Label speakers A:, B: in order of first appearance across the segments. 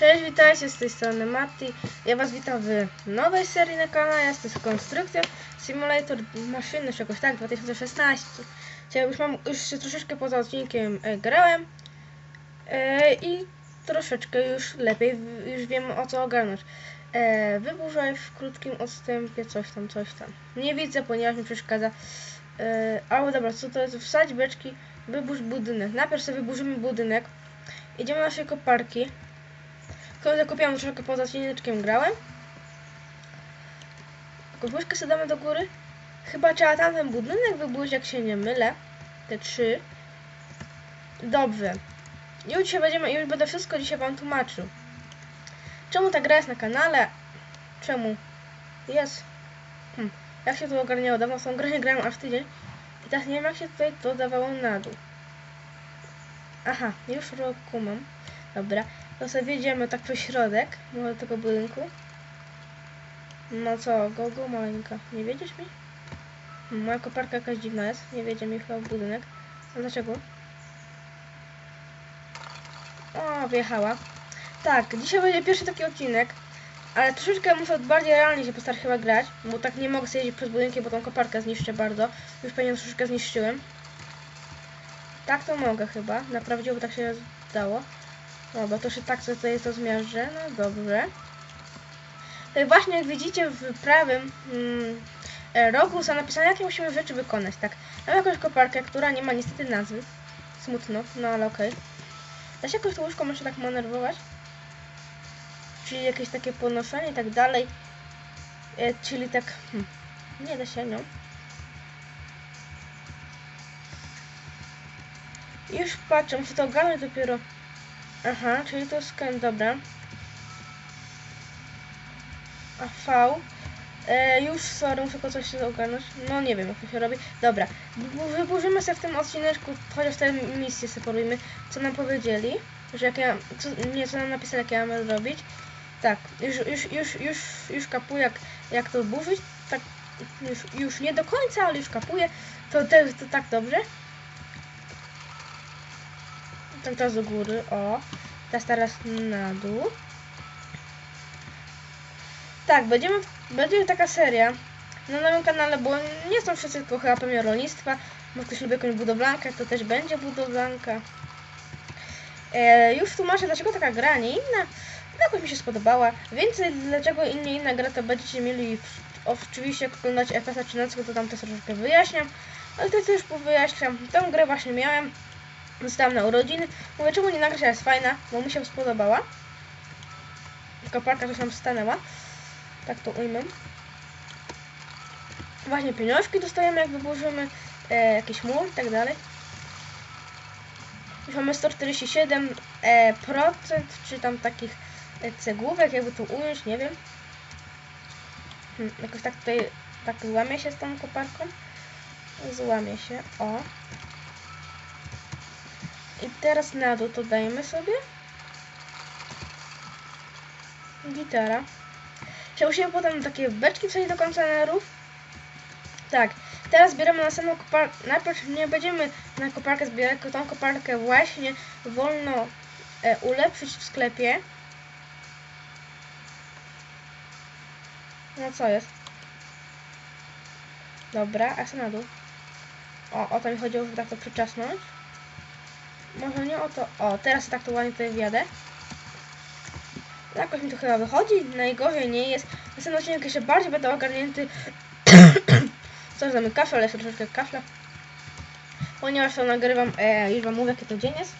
A: Cześć, witajcie z tej strony Matti. Ja was witam w nowej serii na kanale. Jest to Konstrukcja Simulator maszyny, czy jakoś tak, 2016. Ja już mam, już się troszeczkę poza odcinkiem e, grałem e, i troszeczkę już lepiej, już wiem o co ogarnąć. E, wyburzaj w krótkim odstępie coś tam, coś tam. Nie widzę, ponieważ mi przeszkadza. E, ale dobra, co to jest? Wsadź beczki, wyburz budynek. Najpierw sobie wyburzymy budynek. Idziemy do naszej koparki. Kogoś zakupiłam troszkę poza odcineczkiem grałem. Łyżkę sobie damy do góry. Chyba trzeba tamten budynek wyburzyć, jak się nie mylę. Te trzy. Dobrze. Już dzisiaj będziemy, już będę wszystko dzisiaj wam tłumaczył. Czemu ta gra jest na kanale? Czemu? Jest. Hm. Jak się to ogarniało? Dawno tą grę nie grałem aż tydzień. I teraz nie wiem jak się tutaj to dawało na dół. Aha, już roku mam. Dobra, to sobie wjedziemy tak przez środek może tego budynku. No co, go, go maleńka. Nie wiedziesz mi? Moja koparka jakaś dziwna jest. Nie wiedzie mi chyba w budynek. A dlaczego? O, wjechała. Tak, dzisiaj będzie pierwszy taki odcinek. Ale troszeczkę muszę bardziej realnie się postarać chyba grać, bo tak nie mogę sobie jeździć przez budynki, bo tą koparkę zniszczę bardzo. Już pewnie troszeczkę zniszczyłem. Tak to mogę chyba. Naprawdę, bo tak się dało. No, bo to się tak co tutaj to zmierzę. No dobrze. Tak właśnie jak widzicie w prawym mm, e, rogu są napisane jakie musimy rzeczy wykonać. Tak. Mam jakąś koparkę, która nie ma niestety nazwy. Smutno, no ale okej. Da się jakoś to łóżko może tak manerwować? Czyli jakieś takie ponoszenie i tak dalej. E, czyli tak... Hmm, nie da się, no. Już patrzę, muszę to ogarnąć dopiero. Aha, czyli to jest skan, dobra. A V. E, już, sorry, muszę tylko coś ogarnąć. No nie wiem, jak to się robi. Dobra, Wy- wyburzymy sobie w tym odcineczku, chociaż te misje separujmy, co nam powiedzieli, że jak ja, co, nie, co nam napisali, jak ja mam zrobić. Tak, już, już, już, już, już kapuję, jak, jak to burzyć, tak, już, już nie do końca, ale już kapuję, to, te, to tak dobrze. Tak teraz do góry, o. Teraz teraz na dół. Tak, będziemy, będzie taka seria na nowym kanale, bo nie są wszyscy tylko chyba pewnie rolnictwa. Bo ktoś lubi jakąś budowlankę, to też będzie budowlanka. E, już tłumaczę, dlaczego taka gra, nie inna. No, jakoś mi się spodobała. Więcej dlaczego inna inna gra, to będziecie mieli oczywiście jak oglądać FS 13, to tam też troszeczkę wyjaśniam. Ale to już powyjaśniam. Tę grę właśnie miałem. Dostałam na urodziny. Mówię, czemu nie nagrać, jest fajna, bo mi się spodobała. Koparka coś nam stanęła. Tak to ujmę. Właśnie pieniążki dostajemy, jak wyburzymy e, jakiś mur i tak dalej. Już mamy 147 e, procent, czy tam takich e, cegłówek, jakby to ująć, nie wiem. Hmm, jakoś tak tutaj, tak złamie się z tą koparką. Złamie się, o. I teraz na dół to dajemy sobie. Gitara. Musimy potem takie beczki wsadzić do kontenerów? Tak. Teraz zbieramy następną koparkę. Najpierw nie będziemy na koparkę zbierać, tylko tą koparkę właśnie wolno e, ulepszyć w sklepie. No co jest? Dobra, a co na dół? O, o to mi chodziło, żeby tak to przyczasnąć. Może nie o to. O, teraz tak to ładnie tutaj wjadę. Jakoś mi to chyba wychodzi. Najgorzej nie jest. Następny odcinek jeszcze bardziej będę ogarnięty. Coś damy kafle, ale jeszcze troszeczkę kafla. Ponieważ to nagrywam, e, już wam mówię jaki to dzień jest.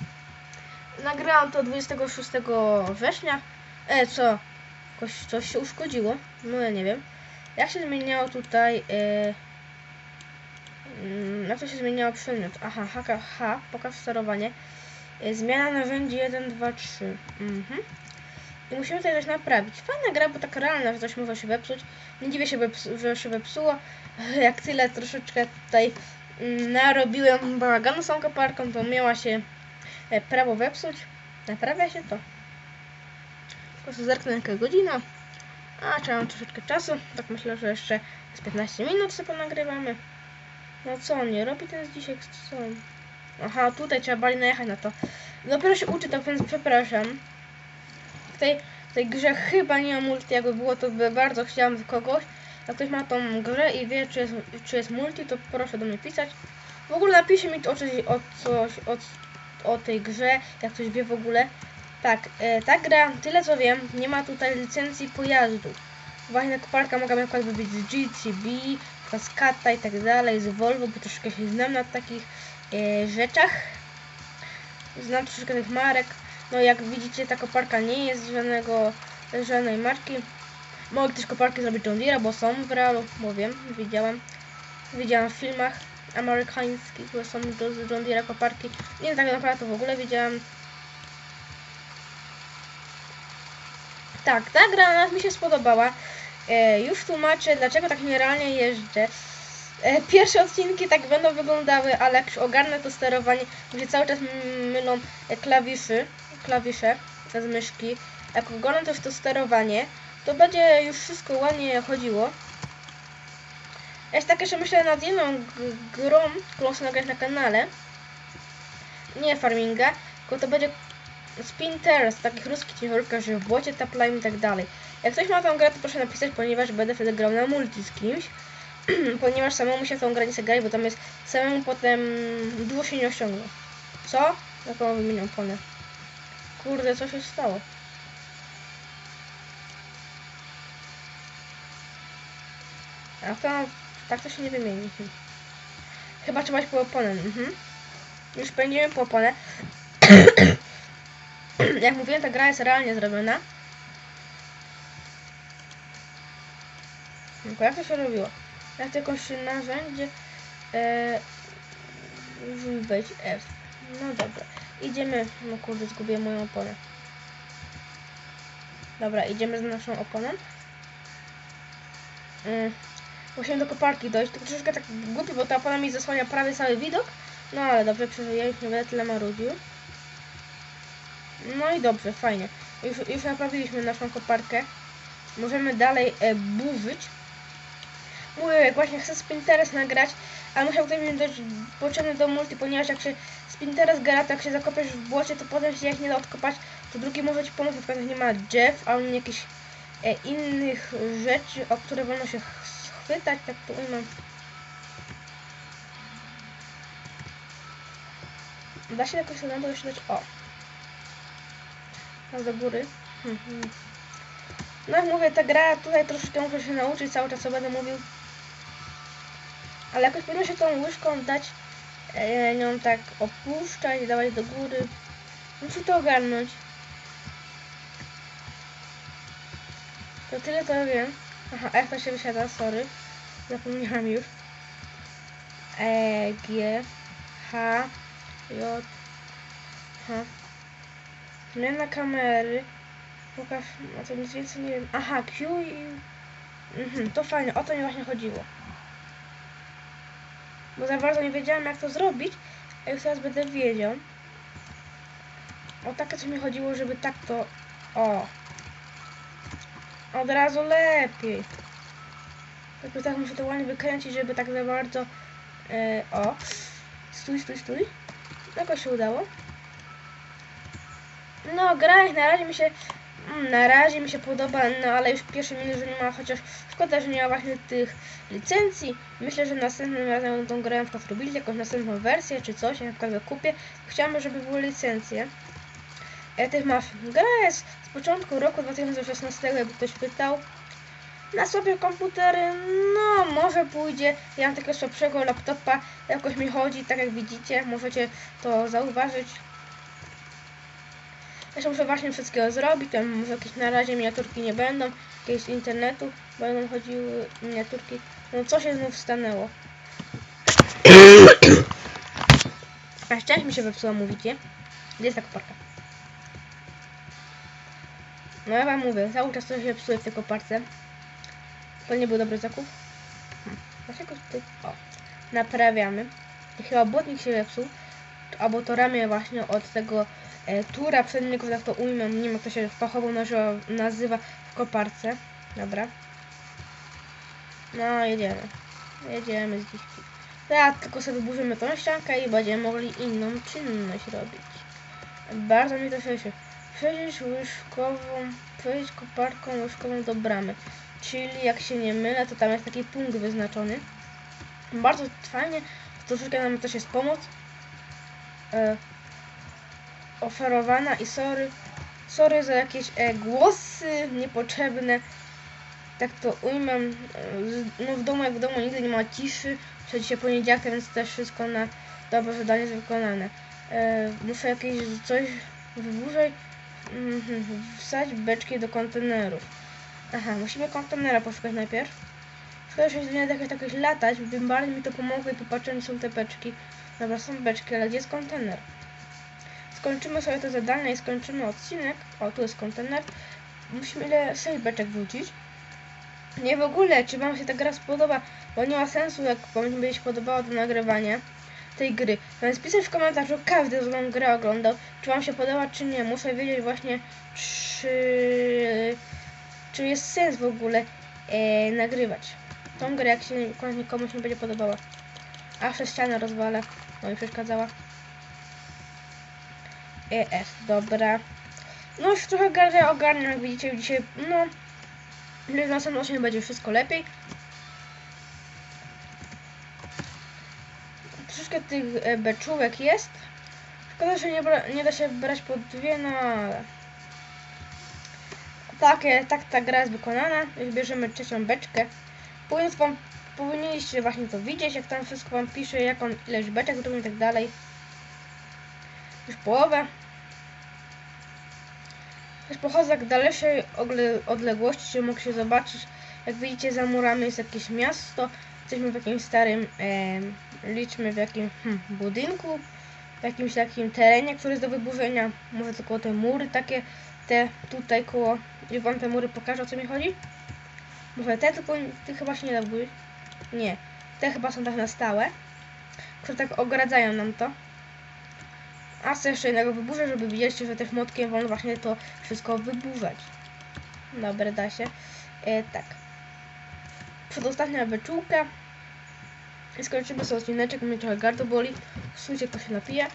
A: Nagrałam to 26 września. E, co? Jakoś coś się uszkodziło. No ja nie wiem. Jak się zmieniało tutaj... E, Na co się zmieniało przedmiot? Aha, H, H, pokaż sterowanie. Y, Zmiana narzędzi 1, 2, 3. Mhm. I musimy tutaj coś naprawić. Fajna gra, bo tak realna, że coś może się wepsuć. Nie dziwię się, że się wepsuło. Jak tyle troszeczkę tutaj mm, narobiłem bałaganu z koparką, to miała się e, prawo wepsuć. Naprawia się to. Po prostu zerknę jaka godzina. A, trzeba troszeczkę czasu. Tak myślę, że jeszcze z 15 minut sobie ponagrywamy. No co on nie robi ten dzisiaj? Co? on? Aha, tutaj trzeba bardziej najechać na to. Dopiero się uczy, tak więc przepraszam. tej, w tej grze chyba nie ma multi, jakby było to by bardzo chciałam w kogoś. Jak ktoś ma tą grę i wie czy jest, czy jest multi, to proszę do mnie pisać. W ogóle napiszcie mi o coś, o coś, o, o tej grze, jak ktoś wie w ogóle. Tak, e, ta gra, tyle co wiem, nie ma tutaj licencji pojazdu. Właśnie koparka mogła na być z GCB, z Kata i tak dalej, z Volvo, bo troszkę się znam na takich e, rzeczach. Znam troszkę tych marek. No jak widzicie ta koparka nie jest żadnego, żadnej marki. Mogę też koparki zrobić John Deere, bo są w realu, bo wiem, widziałam. Widziałam w filmach amerykańskich, bo są do John Deere koparki. Nie tak naprawdę to w ogóle widziałam. Tak, ta gra nas mi się spodobała. E, już tłumaczę, dlaczego tak nierealnie jeżdżę. E, pierwsze odcinki tak będą wyglądały, ale jak już ogarnę to sterowanie, się cały czas mylą e, klawiszy, klawisze z myszki. Jak ogarnę też to sterowanie, to będzie już wszystko ładnie chodziło. Jest tak jeszcze myślę nad jedną grą, którą chcę nagrać na kanale. Nie farminga, tylko to będzie Spinters, takich ruskich ciężarówkach, że w błocie taplają i tak dalej. Jak ktoś ma tą grę, to proszę napisać, ponieważ będę wtedy grał na multi z kimś. ponieważ samemu się tą grę nie zagrać, bo tam jest samemu potem dużo się nie osiągnie. Co? Jaką wymienią ponę? Kurde, co się stało? A to tak to się nie wymieni. Chyba trzeba po oponę. Mhm. Już pędzimy po oponę. Jak mówiłem, ta gra jest realnie zrobiona. Tylko jak to się robiło? Jak to jakąś narzędzie e, wejdź F. No dobra. Idziemy. No kurde, zgubiłem moją oponę. Dobra, idziemy z naszą oponą. Mm. Musimy do koparki dojść. To troszeczkę tak głupio, bo ta opona mi zasłania prawie cały widok. No ale dobrze, przeżyję, już nie będę tyle marudził. No i dobrze, fajnie. Już, już naprawiliśmy naszą koparkę. Możemy dalej e, burzyć. Mówię, właśnie chcę Spinteres nagrać, ale musiał ktoś mi dać potrzebny do multi, ponieważ jak się Spinteres gra, to jak się zakopiesz w błocie, to potem się jak nie da odkopać, to drugi może ci pomóc, na przykład nie ma drzew, albo jakichś e, innych rzeczy, o które wolno się ch- schwytać, tak to ujmę. Da się jakoś na to dać, o. Raz do góry. Mhm. No jak mówię, ta gra tutaj troszeczkę muszę się nauczyć, cały czas co będę mówił. Ale jakoś powinno się tą łyżką dać, e, nią tak opuszczać, dawać do góry. Muszę to ogarnąć. To tyle to wiem. Aha, jak to się wysiada, sorry. Zapomniałam już. E, G, H, J, H. Zmiana kamery. Pokaż, no to nic więcej nie wiem. Aha, Q i... Mhm, to fajne, o to mi właśnie chodziło. Bo za bardzo nie wiedziałem jak to zrobić, a już teraz będę wiedział. O takie co mi chodziło, żeby tak to... O! Od razu lepiej. Tylko tak muszę to ładnie wykręcić, żeby tak za bardzo... E, o! Stój, stój, stój. Jakoś się udało. No, gra na razie mi się na razie mi się podoba, no ale już pierwszy minut, że nie ma, chociaż szkoda, że nie ma właśnie tych licencji. Myślę, że następnym razem tą grę na przykład robili jakąś następną wersję czy coś, ja na przykład kupię. Chciałabym, żeby były licencje e, tych mafii. Gra jest z początku roku 2016, jakby ktoś pytał. Na sobie komputery, no może pójdzie. Ja mam takiego słabszego laptopa, jakoś mi chodzi, tak jak widzicie, możecie to zauważyć. Jeszcze muszę właśnie wszystkiego zrobić, tam może jakieś na razie miniaturki nie będą, jakieś z internetu będą chodziły miniaturki. No co się znów stanęło? A szczęść mi się zepsuła, mówicie? Gdzie jest ta koparka? No ja wam mówię, cały czas coś się psuje w tej koparce. To nie był dobry zakup. Dlaczego tutaj... O, naprawiamy. I chyba błotnik się zepsuł. Albo to ramię właśnie od tego tura przedniego, tak to ujmę, nie wiem jak to się fachowo nazywa, nazywa w koparce. Dobra. No, jedziemy. Jedziemy z dziś. Teraz tylko sobie wyburzymy tą ściankę i będziemy mogli inną czynność robić. Bardzo mi to cieszy. Przejść łyżkową, przejść koparką łyżkową do bramy. Czyli jak się nie mylę, to tam jest taki punkt wyznaczony. Bardzo fajnie, troszeczkę nam też jest pomoc. E, oferowana i sorry. Sorry za jakieś e, głosy niepotrzebne. Tak to ujmę. E, no w domu jak w domu nigdy nie ma ciszy. Przed dzisiaj poniedziałek, więc też wszystko na dobre zadanie jest wykonane. E, muszę jakieś coś wyburzej. Mhm, wsadź beczki do kontenerów. Aha, musimy kontenera poszukać najpierw. Szkoda, że nie da jakoś jakoś latać, by bardziej mi to pomogło i popatrzę, gdzie są te beczki. Dobra, są beczki, ale gdzie jest kontener? Skończymy sobie to zadanie i skończymy odcinek. O, tu jest kontener. Musimy ile 6 beczek wrócić. Nie w ogóle, czy wam się ta gra spodoba, bo nie ma sensu, jak wam się podobało to nagrywanie tej gry. Więc pisać w komentarzu, każdy, kto tą grę oglądał, czy wam się podoba, czy nie. Muszę wiedzieć właśnie, czy, czy jest sens w ogóle e, nagrywać tą grę, jak się komuś- nie będzie podobała. A przez ścianę rozwalę, bo mi przeszkadzała. ES, dobra. No już trochę gardę ogarniam, jak widzicie dzisiaj, no w następnym odcinku będzie wszystko lepiej. Troszeczkę tych e, beczułek jest. Szkoda, że nie, nie da się brać pod dwie, no ale... Takie, tak ta gra jest wykonana. Już bierzemy trzecią beczkę. Powinniście właśnie to widzieć, jak tam wszystko wam pisze, jaką ilość beczek zrobię i tak dalej. Już połowę. Też pochodzę jak dalszej ogle- odległości, mógł się zobaczyć. Jak widzicie za murami jest jakieś miasto. Jesteśmy w jakimś starym, em, liczmy w jakim hmm, budynku, w jakimś takim terenie, który jest do wyburzenia. Może tylko te mury takie, te tutaj koło, i wam te mury pokażę o co mi chodzi. Może te tylko, tych chyba się nie da. Nie, te chyba są tak na stałe, które tak ogradzają nam to. A jeszcze jednego wyburzę, żeby widzieliście, że też młotkiem wolno właśnie to wszystko wyburzać. Dobra, da się. E, tak. Przedostatnia wyczółka. I skończymy sobie odcineczek, mnie trochę gardło boli. Słuchajcie, to się napije.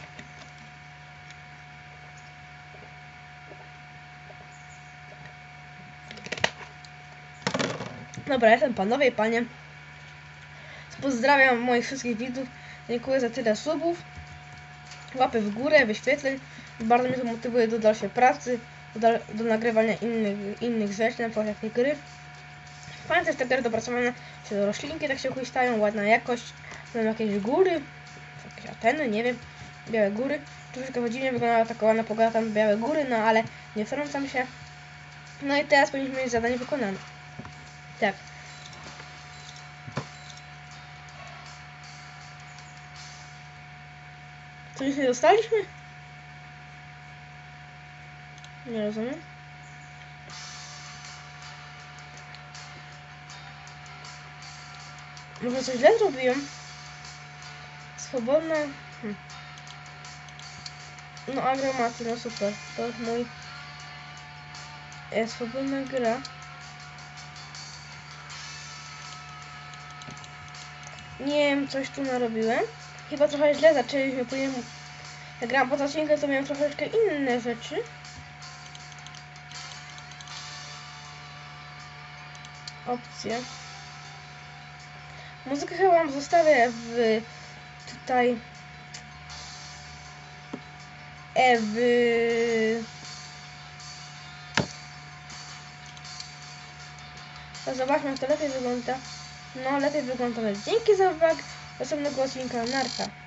A: Dobra, jestem panowie i panie. Pozdrawiam moich wszystkich widzów. Dziękuję za tyle subów. Łapy w górę, wyświetleń. Bardzo mnie to motywuje do dalszej pracy, do, do nagrywania innych, innych rzeczy, na przykład jakiej gry. Fajnie też te gry dopracowane się do roślinki, tak się uchystają, ładna jakość. Są jakieś góry, jakieś Ateny, nie wiem, białe góry. Troszeczkę dziwnie wyglądała taka ładna pogoda, tam białe góry, no ale nie wtrącam się. No i teraz powinniśmy mieć zadanie wykonane. Tak. Coś nie dostaliśmy? Nie rozumiem. Może coś źle zrobiłem? Swobodne... Hm. No agromaty, no super. To jest mój... E, swobodna gra. Nie wiem, coś tu narobiłem. Chyba trochę źle zaczęliśmy, powinienem... Jak grałam pod odcinkiem, to miałem troszeczkę inne rzeczy. Opcje. Muzykę chyba wam zostawię w... tutaj... E, w... To zobaczmy, jak to lepiej wygląda. No, lepiej wygląda. Dzięki za uwagę. Do następnego odcinka. Narka.